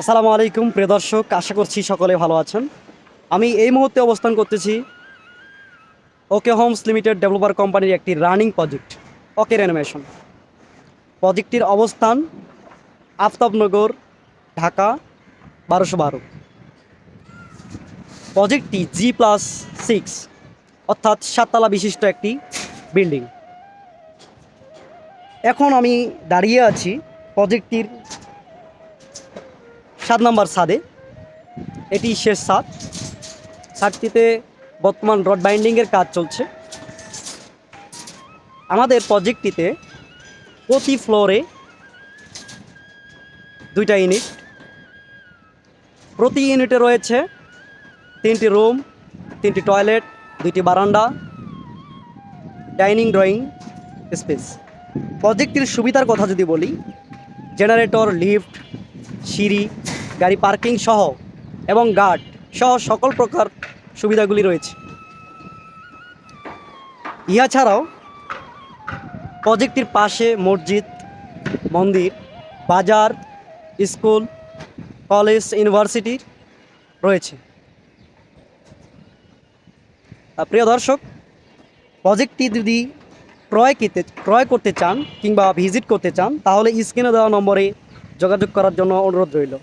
আসসালামু আলাইকুম, প্রিয় দর্শক, আশা করছি সকলে ভালো আছেন। আমি এই মুহূর্তে অবস্থান করতেছি ওকে হোমস লিমিটেড ডেভেলপার কোম্পানির একটি রানিং প্রজেক্ট ওকে রেনোভেশন প্রজেক্টটির অবস্থান আফতাবনগর, ঢাকা, বারোশো বারো। প্রজেক্টটি জি প্লাস সিক্স অর্থাৎ সাততলা বিশিষ্ট একটি বিল্ডিং এখন আমি দাঁড়িয়ে আছি প্রজেক্টটির সাত নম্বর ছাদে এটি শেষ ছাদ ছাদটিতে বর্তমান রড বাইন্ডিংয়ের কাজ চলছে। আমাদের প্রজেক্টটিতে প্রতি ফ্লোরে দুইটা ইউনিট। প্রতি ইউনিটে রয়েছে তিনটি রুম, তিনটি টয়লেট, দুইটি বারান্দা, ডাইনিং ড্রয়িং স্পেস। প্রজেক্টটির সুবিধার কথা যদি বলি, জেনারেটর, লিফট, সিঁড়ি গাড়ি পার্কিং সহ এবং গার্ড সহ সকল প্রকার সুবিধাগুলি রয়েছে। ইহা ছাড়াও প্রজেক্টটির পাশে মসজিদ, মন্দির, বাজার, স্কুল, কলেজ, ইউনিভার্সিটি রয়েছে। প্রিয় দর্শক, প্রজেক্টটি যদি ক্রয় করতে ক্রয় করতে চান কিংবা ভিজিট করতে চান, তাহলে স্ক্রিনে দেওয়া নম্বরে যোগাযোগ করার জন্য অনুরোধ রইল।